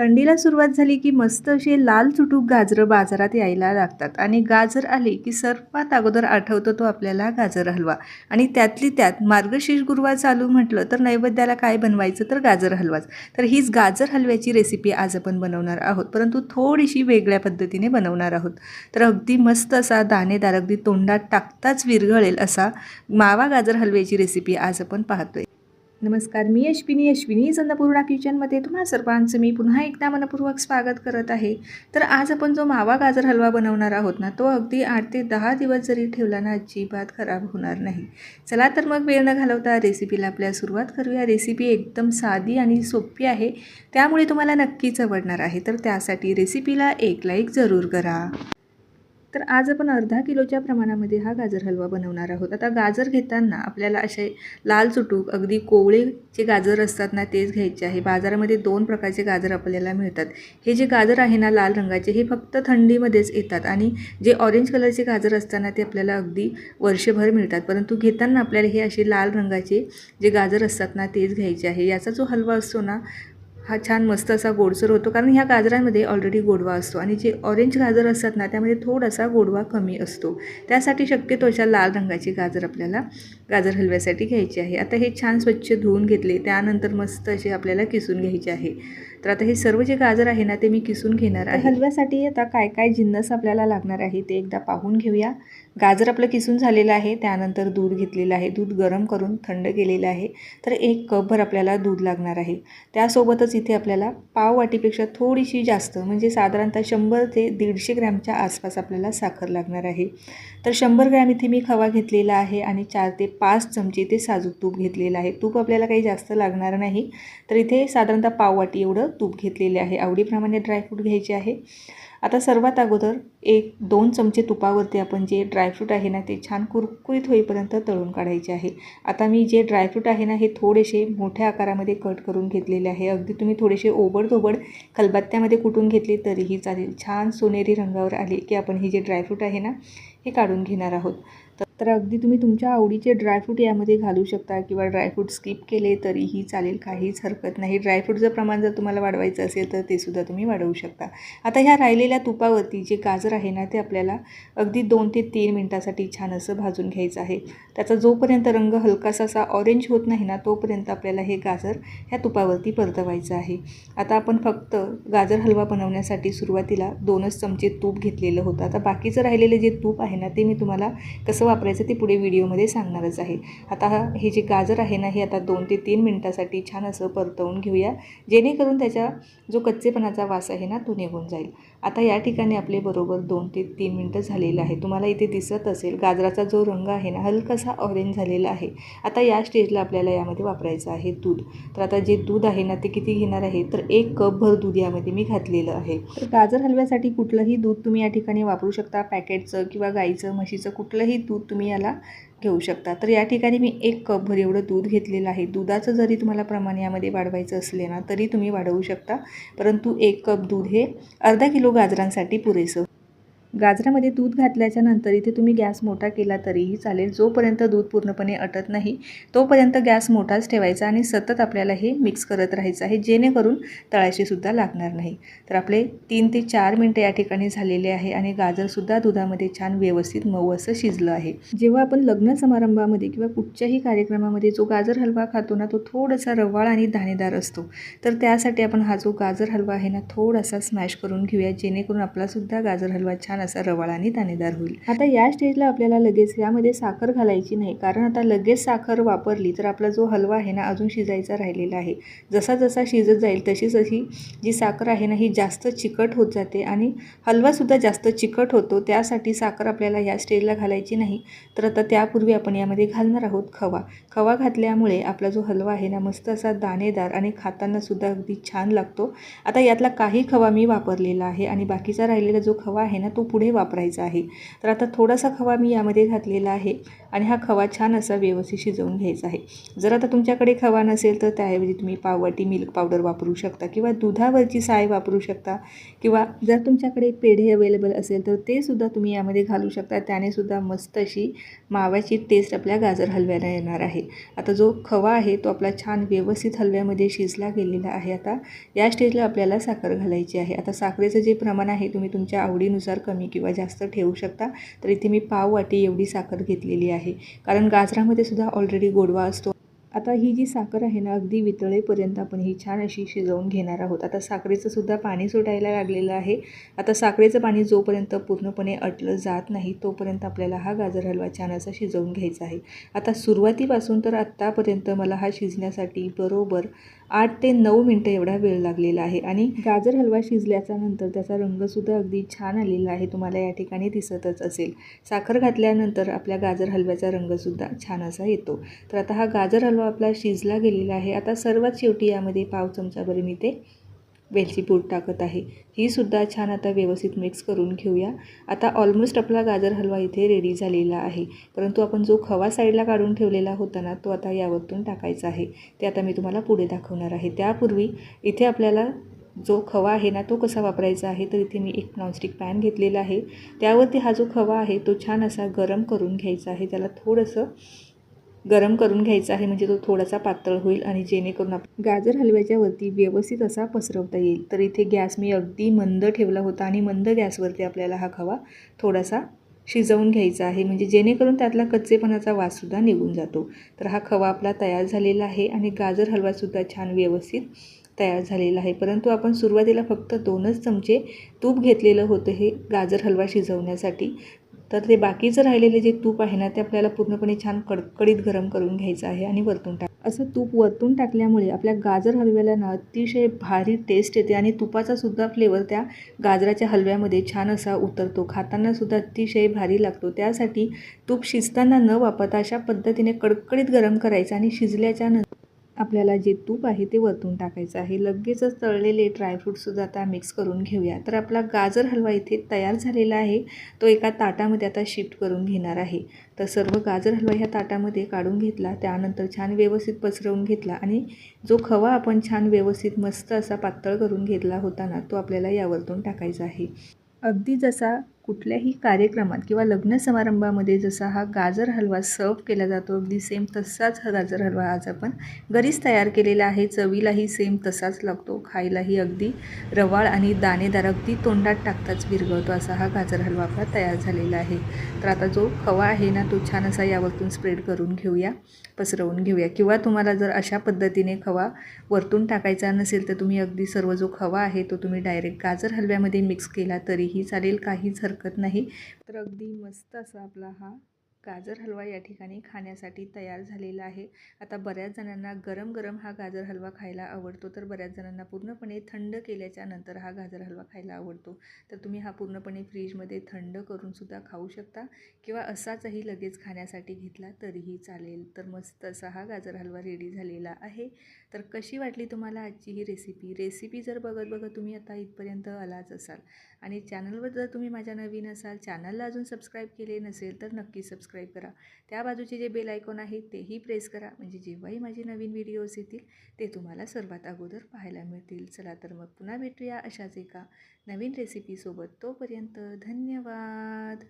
थंडीला सुरुवात झाली की मस्त असे लाल चुटूक गाजरं बाजारात यायला लागतात. आणि गाजर आले की सर्वात अगोदर आठवतो तो आपल्याला गाजर हलवा. आणि त्यातली त्यात मार्गशीर्ष गुरुवार चालू म्हटलं तर नैवेद्याला काय बनवायचं तर गाजर हलवाच. तर हीच गाजर हलव्याची रेसिपी आज आपण बनवणार आहोत. परंतु थोडीशी वेगळ्या पद्धतीने बनवणार आहोत. तर अगदी मस्त असा दाणेदार अगदी तोंडात टाकताच विरघळेल असा मावा गाजर हलव्याची रेसिपी आज आपण पाहतोय. नमस्कार मी अश्विनी. अश्विनी अन्नपूर्णा किचनमध्ये तुम्हा सर्वांचं मी पुन्हा एकदा मनपूर्वक स्वागत करत आहे. तर आज आपण जो मावा गाजर हलवा बनवणार आहोत ना तो अगदी आठ ते दहा दिवस जरी ठेवला ना अजिबात खराब होणार नाही. चला तर मग वेळ न घालवता रेसिपीला आपल्या सुरुवात करूया. रेसिपी एकदम साधी आणि सोपी आहे त्यामुळे तुम्हाला नक्कीच आवडणार आहे. तर त्यासाठी रेसिपीला एक लाईक जरूर करा. तर आज आपण अर्धा किलोच्या प्रमाणामध्ये हा गाजर हलवा बनवणार आहोत. आता गाजर घेताना आपल्याला असे लाल चुटूक अगदी कोवळे जे गाजर असतात ना तेच घ्यायचे आहे. बाजारामध्ये दोन प्रकारचे गाजर आपल्याला मिळतात. हे जे गाजर आहे ना लाल रंगाचे हे फक्त थंडीमध्येच येतात आणि जे ऑरेंज कलरचे गाजर असताना ते आपल्याला अगदी वर्षभर मिळतात. परंतु घेताना आपल्याला हे असे लाल रंगाचे जे गाजर असतात ना तेच घ्यायचे आहे. याचा जो हलवा असतो ना हा छान मस्त असा गोडसर होतो कारण ह्या गाजरांमध्ये ऑलरेडी गोडवा असतो आणि जे ऑरेंज गाजर असतात ना त्यामध्ये थोडासा गोडवा कमी असतो. त्यासाठी शक्यतो अशा लाल रंगाची गाजर आपल्याला गाजर हलव्यासाठी घ्यायची आहे. आता हे छान स्वच्छ धुवून घेतले त्यानंतर मस्त असे आपल्याला किसून घ्यायचे आहे. तर आता हे सर्व जे गाजर आहे ना ते मी किसून घेणार आहे. हलव्यासाठी आता काय काय जिन्नस आपल्याला लागणार आहे ते एकदा पाहून घेऊया. गाजर आपलं किसून झालेलं आहे त्यानंतर दूध घेतलेलं आहे. दूध गरम करून थंड केलेलं आहे. तर एक कपभर आपल्याला दूध लागणार आहे. त्यासोबतच इथे आपल्याला पाव वाटीपेक्षा थोडीशी जास्त म्हणजे साधारणतः शंभर ते दीडशे ग्रॅमच्या आसपास आपल्याला साखर लागणार आहे. तर शंभर ग्रॅम इथे मी खवा घेतलेला आहे आणि चार ते पाच चमचे ते साजूक तूप घेतलेलं आहे. तूप आपल्याला काही जास्त लागणार नाही. तर इथे साधारणतः पाव वाटी एवढं तूप घेतलेले आहे. आवडीप्रमाणे ड्रायफ्रूट घ्यायचे आहे. आता सर्वात अगोदर एक दोन चमचे तुपावरती आपण जे ड्रायफ्रूट आहे ना ते छान कुरकुरीत होईपर्यंत तळून काढायचे आहे. आता मी जे ड्रायफ्रूट आहे ना हे थोडेसे मोठ्या आकारामध्ये कट करून घेतलेले आहे. अगदी तुम्ही थोडेसे ओबडधोबड खलबत्त्यामध्ये कुटून घेतले तरीही चालेल. छान सोनेरी रंगावर आले की आपण हे जे ड्रायफ्रूट आहे ना हे काढून घेणार आहोत. तर अगदी तुम्ही तुमच्या आवडीचे ड्रायफ्रूट यामध्ये घालू शकता किंवा ड्रायफ्रूट स्किप केले तरीही चालेल काहीच हरकत नाही. ड्रायफ्रूटचं प्रमाण जर तुम्हाला वाढवायचं असेल तर ते सुद्धा तुम्ही वाढवू शकता. आता ह्या राहिलेल्या तुपावरती जे गाजर आहे ना ते आपल्याला अगदी दोन ते तीन मिनटासाठी छान असं भाजून घ्यायचं आहे. त्याचा जोपर्यंत रंग हलकासा असा ऑरेंज होत नाही ना तोपर्यंत आपल्याला हे गाजर ह्या तुपावरती परतवायचं आहे. आता आपण फक्त गाजर हलवा बनवण्यासाठी सुरुवातीला दोनच चमचे तूप घेतलेलं होतं. आता बाकीचं राहिलेलं जे तूप आहे ना ते मी तुम्हाला कसं वापरायचं ते पुढे व्हिडिओमध्ये सांगणारच आहे. आता हे जे गाजर आहे ना हे आता दोन ते तीन मिनटासाठी छान असं परतवून घेऊया. जेणेकरून त्याच्या जो कच्चेपणाचा वास आहे ना तो निघून जाईल. आता या ठिकाणी आपले बरोबर दोन ते तीन मिनटं झालेलं आहे तुम्हाला इथे दिसत असेल गाजराचा जो रंग आहे ना हलकासा ऑरेंज झालेला आहे. आता या स्टेजला आपल्याला यामध्ये वापरायचं आहे दूध. तर आता जे दूध आहे ना ते किती घेणार आहे? तर एक कपभर दूध यामध्ये मी घातलेलं आहे. तर गाजर हलव्यासाठी कुठलंही दूध तुम्ही या ठिकाणी वापरू शकता. पॅकेटचं किंवा गाईचं म्हशीचं कुठलंही दूध तुम्ही याला घेऊ शकता. तर या ठिकाणी मी एक कपभर एवढं दूध घेतलेलं आहे. दुधाचं जरी तुम्हाला प्रमाण यामध्ये वाढवायचं असले ना तरी तुम्ही वाढवू शकता. परंतु एक कप दूध हे अर्धा किलो गाजरांसाठी पुरेसं. गाजरामध्ये दूध घातल्याच्या नंतर इथे तुम्ही गॅस मोठा केला तरीही चालेल. जोपर्यंत दूध पूर्णपणे अटत नाही तोपर्यंत गॅस मोठाच ठेवायचा आणि सतत आपल्याला हे मिक्स करत राहायचं आहे जेणेकरून तळाशीसुद्धा लागणार नाही. तर आपले तीन ते चार मिनटं या ठिकाणी झालेले आहे आणि गाजरसुद्धा दुधामध्ये छान व्यवस्थित मऊ असं शिजलं आहे. जेव्हा आपण लग्न समारंभामध्ये किंवा कुठच्याही कार्यक्रमामध्ये जो गाजर हलवा खातो ना तो थोडासा रवाळ आणि दाणेदार असतो. तर त्यासाठी आपण हा जो गाजर हलवा आहे ना थोडासा स्मॅश करून घेऊया जेणेकरून आपलासुद्धा गाजर हलवा छान असा रवाळ आणि दाणेदार होईल. आता या स्टेजला आपल्याला लगेच यामध्ये साखर घालायची नाही. कारण आता लगेच साखर वापरली तर आपला जो हलवा आहे ना अजून शिजायचा राहिलेला आहे. जसा जसा शिजत जाईल तशी जशी जी साखर आहे ना ही जास्त चिकट होत जाते. आणि हलवासुद्धा जास्त चिकट होतो. त्यासाठी साखर आपल्याला या स्टेजला घालायची नाही. तर आता त्यापूर्वी आपण यामध्ये घालणार आहोत खवा. खवा घातल्यामुळे आपला जो हलवा आहे ना मस्त असा दाणेदार आणि खातानासुद्धा अगदी छान लागतो. आता यातला काही खवा मी वापरलेला आहे. आणि बाकीचा राहिलेला जो खवा आहे ना तो पुढे वापरायचा आहे. तर आता थोडासा खवा मी यामध्ये घातलेला आहे आणि हा खवा छान असा व्यवस्थित शिजवून घ्यायचा आहे. जर आता तुमच्याकडे खवा नसेल तर त्याऐवजी तुम्ही पाववाटी मिल्क पावडर वापरू शकता किंवा दुधावरची साय वापरू शकता किंवा जर तुमच्याकडे पेढे अवेलेबल असेल तर ते सुद्धा तुम्ही यामध्ये घालू शकता. त्याने सुद्धा मस्त अशी माव्याची टेस्ट आपल्या गाजर हलव्याला येणार आहे. आता जो खवा आहे तो आपला छान व्यवस्थित हलव्यामध्ये शिजला गेलेला आहे. आता या स्टेजला आपल्याला साखर घालायची आहे. आता साखरेचं जे प्रमाण आहे तुम्ही तुमच्या आवडीनुसार कमी किंवा जास्त ठेवू शकता तर इथे मी पाव वाटी एवढी साखर घेतलेली आहे. कारण गाजरामध्ये सुद्धा ऑलरेडी गोडवा असतो. आता ही जी साखर आहे ना अगदी वितळेपर्यंत आपण ही छान अशी शिजवून घेणार आहोत. आता साखरेचं सुद्धा पाणी सुटायला लागलेलं आहे. आता साखरेचं पाणी जोपर्यंत पूर्णपणे अटलं जात नाही तोपर्यंत आपल्याला हा गाजर हलवा छान असा शिजवून घ्यायचा आहे. आता सुरुवातीपासून तर आत्तापर्यंत मला हा शिजण्यासाठी बरोबर आठ ते नऊ मिनटं एवढा वेळ लागलेला आहे आणि गाजर हलवा शिजल्याचा नंतर त्याचा रंगसुद्धा अगदी छान आलेला आहे. तुम्हाला या ठिकाणी दिसतच असेल. साखर घातल्यानंतर आपल्या गाजर हलव्याचा रंगसुद्धा छान असा येतो. तर आता हा गाजर हलवा आपला शिजला गेलेला आहे. आता सर्वात शेवटी यामध्ये पाव चमचाभर मी ते वेलची पूड टाकत आहे. ही सुद्धा छान आता व्यवस्थित मिक्स करून घेऊया. आता ऑलमोस्ट आपला गाजर हलवा इथे रेडी झालेला आहे. परंतु आपण जो खवा साईडला काढून ठेवलेला होता ना तो आता यावरतून टाकायचा आहे. ते आता मी तुम्हाला पुढे दाखवणार आहे. त्यापूर्वी इथे आपल्याला जो खवा आहे ना तो कसा वापरायचा आहे तर इथे मी एक नॉनस्टिक पॅन घेतलेला आहे. त्यावरती हा जो खवा आहे तो छान असा गरम करून घ्यायचा आहे. त्याला थोडंसं गरम करून घ्यायचा आहे म्हणजे तो थोडासा पातळ होईल आणि जेणेकरून आप गाजर हलव्याच्या वरती व्यवस्थित असा पसरवता येईल. तर इथे गॅस मी अगदी मंद ठेवला होता आणि मंद गॅसवरती आपल्याला हा खवा थोडासा शिजवून घ्यायचा आहे म्हणजे जेणेकरून त्यातला कच्चेपणाचा वाससुद्धा निघून जातो. तर हा खवा आपला तयार झालेला आहे आणि गाजर हलवासुद्धा छान व्यवस्थित तयार झालेला आहे. परंतु आपण सुरुवातीला फक्त दोनच चमचे तूप घेतलेलं होतं हे गाजर हलवा शिजवण्यासाठी. तर ते बाकीचं राहिलेले जे तूप आहे ना ते आपल्याला पूर्णपणे छान कडकडीत गरम करून घ्यायचं आहे आणि वरतून टाक असं तूप वरतून टाकल्यामुळे आपल्या गाजर हलव्याला ना अतिशय भारी टेस्ट येते आणि तुपाचा सुद्धा फ्लेवर त्या गाजराच्या हलव्यामध्ये छान असा उतरतो. खाताना सुद्धा अतिशय भारी लागतो. त्यासाठी तूप शिजताना न वापरता अशा पद्धतीने कडकडीत गरम करायचं आणि शिजल्याच्या आपल्याला जे तूप आहे ते वरतून टाकायचं आहे. लगेचच तळलेले ड्रायफ्रूटसुद्धा आता मिक्स करून घेऊया. तर आपला गाजर हलवा इथे तयार झालेला आहे. तो एका ताटामध्ये आता शिफ्ट करून घेणार आहे. तर सर्व गाजर हलवा ह्या ताटामध्ये काढून घेतला. त्यानंतर छान व्यवस्थित पसरवून घेतला आणि जो खवा आपण छान व्यवस्थित मस्त असा पातळ करून घेतला होता ना तो आपल्याला यावरतून टाकायचा आहे. अगदी जसा कुठल्याही कार्यक्रमात किंवा लग्न समारंभामध्ये जसा हा गाजर हलवा सर्व केला जातो अगदी सेम तसाच हा गाजर हलवा आज आपण घरीच तयार केलेला आहे. चवीलाही सेम तसाच लागतो खायलाही अगदी रवाळ आणि दाणेदार अगदी तोंडात टाकताच विरघळतो असा हा गाजर हलवा आपला तयार झालेला आहे. तर आता जो खवा आहे ना तो छान असा यावरतून स्प्रेड करून घेऊया पसरवून घेऊया. किंवा तुम्हाला जर अशा पद्धतीने खवा वरतून टाकायचा नसेल तर तुम्ही अगदी सर्व जो खवा आहे तो तुम्ही डायरेक्ट गाजर हलव्यामध्ये मिक्स केला तरीही चालेल. काहीच हरकत नाही. तर अगदी मस्त असा आपला हा गाजर हलवा या ठिकाणी खाण्यासाठी तयार झालेला आहे. आता बऱ्याच जणांना गरम गरम हा गाजर हलवा खायला आवडतो. तर बऱ्याच जणांना पूर्णपणे थंड केल्याच्यानंतर हा गाजर हलवा खायला आवडतो. तर तुम्ही हा पूर्णपणे फ्रीजमध्ये थंड करूनसुद्धा खाऊ शकता किंवा असाचही लगेच खाण्यासाठी घेतला तरीही चालेल. तर मस्त असा हा गाजर हलवा रेडी झालेला आहे. तर कशी वाटली तुम्हाला आजची ही रेसिपी रेसिपी जर बघत बघत तुम्ही आता इथपर्यंत आलाच असाल आणि चॅनलवर जर तुम्ही माझ्या नवीन असाल चॅनलला अजून सबस्क्राईब केले नसेल तर नक्की सबस्क्राईब करा. त्या बाजूचे जे बेल आयकॉन आहे तेही प्रेस करा. म्हणजे जेव्हाही माझे नवीन व्हिडिओज येतील ते तुम्हाला सर्वात अगोदर पाहायला मिळतील. चला तर मग पुन्हा भेटूया अशाच एका नवीन रेसिपीसोबत तोपर्यंत धन्यवाद!